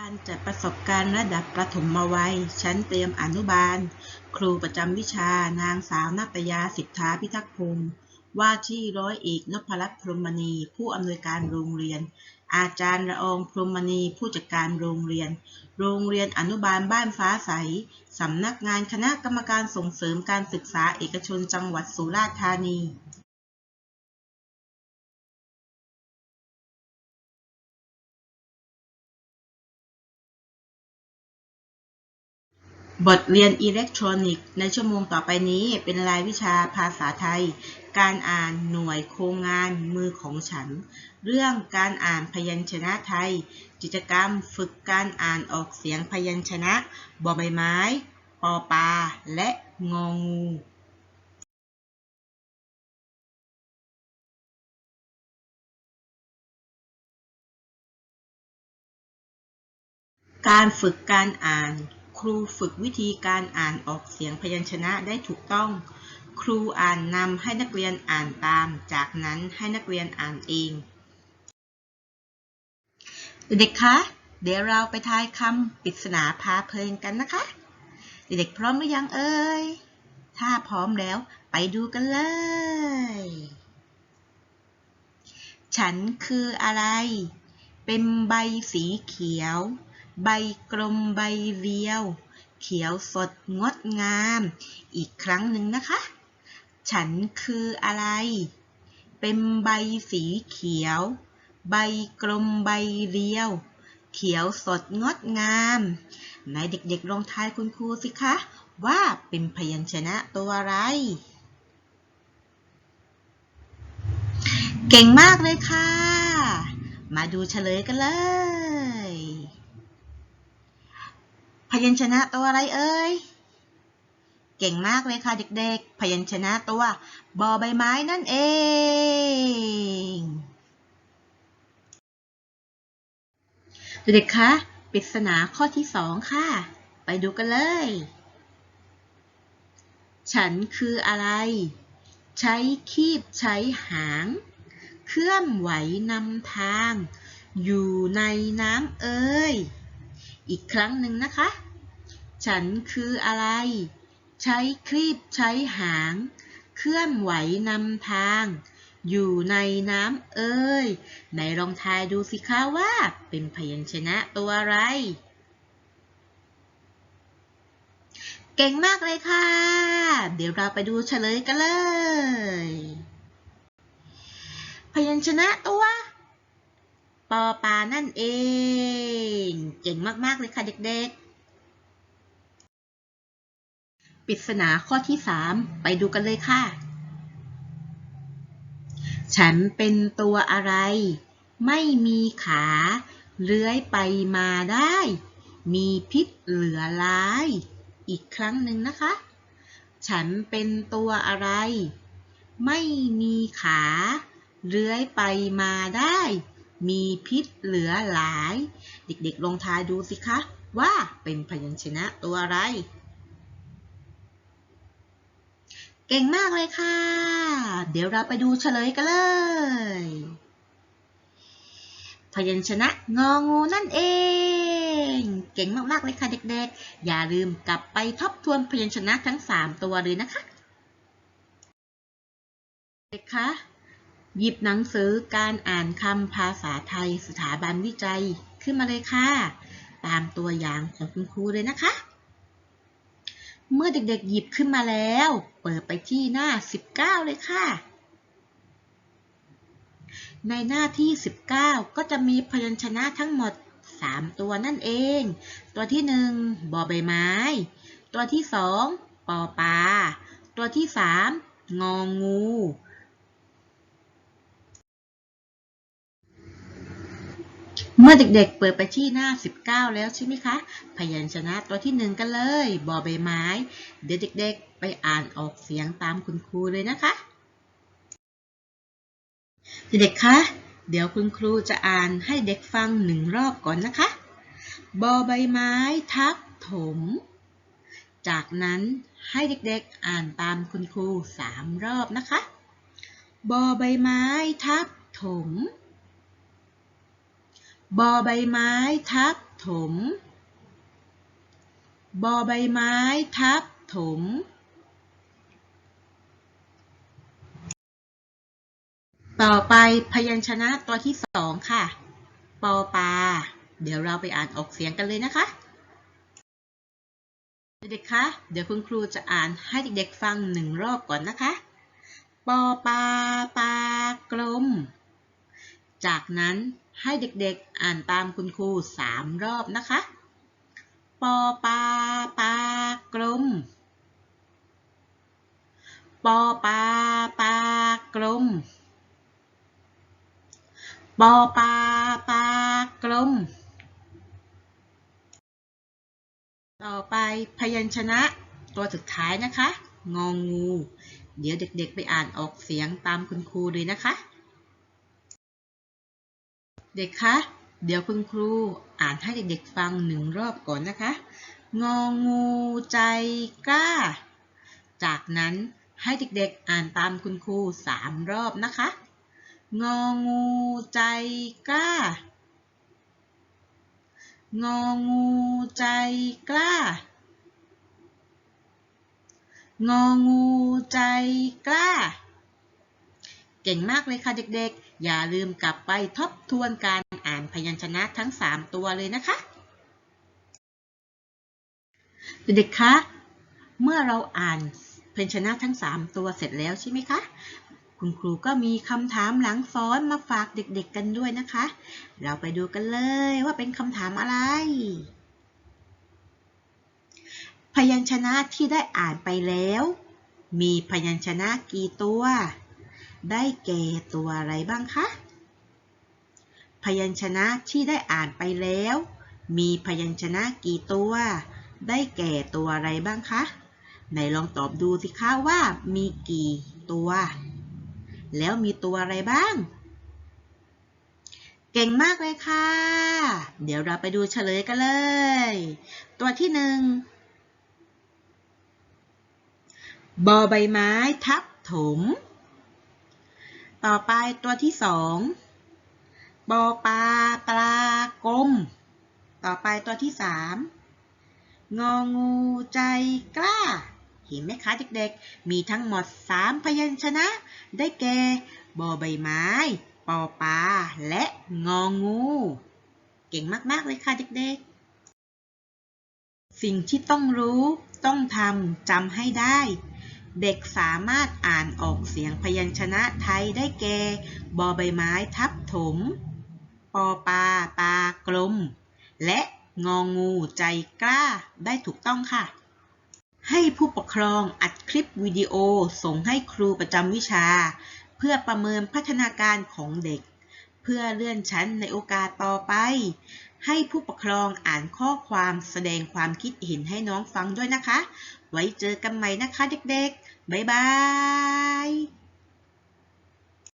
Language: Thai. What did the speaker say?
การจัดประสบการณ์ระดับประถมวัย ชั้นเตรียมอนุบาล ครูประจำวิชานางสาวนาตยาสิทธาพิทักษ์พงศ์ว่าที่ร้อยเอกนพรัตน์พรหมณี ผู้อำนวยการโรงเรียน อาจารย์ละองพรหมณี ผู้จัดการโรงเรียน โรงเรียนอนุบาลบ้านฟ้าใส สำนักงานคณะกรรมการส่งเสริมการศึกษาเอกชนจังหวัดสุราษฎร์ธานี บทเรียนอิเล็กทรอนิกส์ในชั่วโมงต่อไปนี้เป็นรายวิชาภาษาไทย การอ่านหน่วยโครงงานมือของฉัน เรื่องการอ่านพยัญชนะไทย กิจกรรมฝึกการอ่านออกเสียงพยัญชนะบอใบไม้ ปอปลาและงองูการฝึกการอ่าน ครูฝึกวิธีการอ่านออกเสียงพยัญชนะได้ถูกต้อง ครูอ่านนำให้นักเรียนอ่านตาม จากนั้นให้นักเรียนอ่านเอง เด็กๆคะ เดี๋ยวเราไปทายคำปริศนาพาเพลินกันนะคะ เด็กๆพร้อมหรือยังเอ่ย ถ้าพร้อมแล้วไปดูกันเลย ฉันคืออะไร เป็นใบสีเขียว ใบกลมใบเรียว เขียวสดงดงาม อีกครั้งหนึ่งนะคะ ฉันคืออะไร เป็นใบสีเขียว ใบกลมใบเรียว เขียวสดงดงามไหนเด็กๆลองทายคุณครูสิคะ ว่าเป็นพยัญชนะตัวอะไร เก่งมากเลยค่ะ มาดูเฉลยกันเลย พยัญชนะตัวอะไรเอ่ย เก่งมากเลยค่ะเด็กๆ พยัญชนะตัวบอใบไม้นั่นเอง เด็กๆคะปริศนาข้อที่สองค่ะ ไปดูกันเลย ฉันคืออะไร ใช้คีบใช้หาง เคลื่อนไหวนำทาง อยู่ในน้ำเอ่ย อีกครั้งหนึ่งนะคะ ฉันคืออะไร ใช้คลีบใช้หาง เคลื่อนไหวนำทาง อยู่ในน้ำเอ่ยไหนลองทายดูสิคะว่าเป็นพยัญชนะตัวอะไร เก่งมากเลยค่ะ เดี๋ยวเราไปดูเฉลยกันเลย พยัญชนะตัว ปอปานั่นเอง เก่งมาก ๆ เลยค่ะเด็กๆ ปริศนาข้อที่ 3 ไปดูกันเลยค่ะ ฉันเป็นตัวอะไร ไม่มีขา เลื้อยไปมาได้ มีพิษเหลือร้าย อีกครั้งหนึ่งนะคะ ฉันเป็นตัวอะไร ไม่มีขา เลื้อยไปมาได้ มีพิษเหลือหลาย เด็กๆลองทายดูสิคะ ว่าเป็นพยัญชนะตัวอะไร เก่งมากเลยค่ะ เดี๋ยวเราไปดูเฉลยกันเลย พยัญชนะงองูนั่นเอง เก่งมากๆเลยค่ะเด็กๆ อย่าลืมกลับไปทบทวนพยัญชนะทั้ง 3 ตัวเลยนะคะเด็กคะ หยิบหนังสือการอ่านคำภาษาไทยสถาบันวิจัยขึ้นมาเลยค่ะ ตามตัวอย่างของคุณครูเลยนะคะ เมื่อเด็กๆหยิบขึ้นมาแล้ว เปิดไปที่หน้า 19 เลยค่ะ ในหน้าที่ 19 ก็จะมีพยัญชนะทั้งหมด 3 ตัวนั่นเอง ตัวที่ 1บอใบไม้ ตัวที่ 2ปอปลาตัวที่ 3 งองู เมื่อเด็กๆ เปิดไปที่หน้า 19 แล้วใช่ไหมคะ พยัญชนะตัวที่1กันเลย บอใบไม้ เดี๋ยวเด็กๆ ไปอ่านออกเสียงตามคุณครูเลยนะคะ เด็กๆ คะ เดี๋ยวคุณครูจะอ่านให้เด็กฟังหนึ่งรอบก่อนนะคะ บอใบไม้ ทับถม จากนั้นให้เด็กๆ อ่านตามคุณครูสามรอบนะคะ บอใบไม้ ทับถม บอใบไม้ทับถม บอใบไม้ทับถม ต่อไปพยัญชนะตัวที่สองค่ะ ปอปา เดี๋ยวเราไปอ่านออกเสียงกันเลยนะคะ เด็กๆ คะ เดี๋ยวคุณครูจะอ่านให้เด็กๆ ฟังหนึ่งรอบก่อนนะคะ ปอปาปากลม จากนั้นให้เด็กๆอ่านตามคุณครูสามรอบนะคะ ปอปาปากลม ปอปาปากลม ปอปาปากลม ต่อไปพยัญชนะตัวสุดท้ายนะคะ งองูเดี๋ยวเด็กๆไปอ่านออกเสียงตามคุณครูเลยนะคะ เด็กคะ เดี๋ยวคุณครูอ่านให้เด็กๆฟังหนึ่งรอบก่อนนะคะ งองูใจกล้า จากนั้นให้เด็กๆอ่านตามคุณครูสามรอบนะคะ งองูใจกล้า งองูใจกล้า งองูใจกล้า เก่งมากเลยค่ะเด็กๆ อย่าลืมกลับไปทบทวนการอ่านพยัญชนะทั้ง 3 ตัวเลยนะคะ เด็กๆ คะ เมื่อเราอ่านพยัญชนะทั้ง 3 ตัวเสร็จแล้วใช่ไหมคะ คุณครูก็มีคำถามหลังซ้อนมาฝากเด็กๆ กันด้วยนะคะ เราไปดูกันเลยว่าเป็นคำถามอะไร พยัญชนะที่ได้อ่านไปแล้ว มีพยัญชนะกี่ตัว ได้แก่ตัวอะไรบ้างคะ พยัญชนะที่ได้อ่านไปแล้ว มีพยัญชนะกี่ตัว ได้แก่ตัวอะไรบ้างคะไหนลองตอบดูสิคะว่ามีกี่ตัว แล้วมีตัวอะไรบ้าง เก่งมากเลยค่ะ เดี๋ยวเราไปดูเฉลยกันเลย ตัวที่หนึ่งบอใบไม้ทับถม ต่อไปตัวที่สองปอปลาปลากลม ต่อไปตัวที่สามงองูใจกล้า เห็นไหมคะเด็กๆ มีทั้งหมดสามพยัญชนะ ได้แก่บอใบไม้ ปอปลา และงองู เก่งมากๆเลยค่ะเด็กๆ สิ่งที่ต้องรู้ ต้องทำจำให้ได้ เด็กสามารถอ่านออกเสียงพยัญชนะไทยได้แก่ บอใบไม้ทับถม ปอปลาปลากลม และงองูใจกล้าได้ถูกต้องค่ะ ให้ผู้ปกครองอัดคลิปวิดีโอส่งให้ครูประจำวิชา เพื่อประเมินพัฒนาการของเด็ก เพื่อเลื่อนชั้นในโอกาสต่อไป ให้ผู้ปกครองอ่านข้อความแสดงความคิดเห็นให้น้องฟังด้วยนะคะ ไว้เจอกันใหม่นะคะเด็กๆ บ๊ายบาย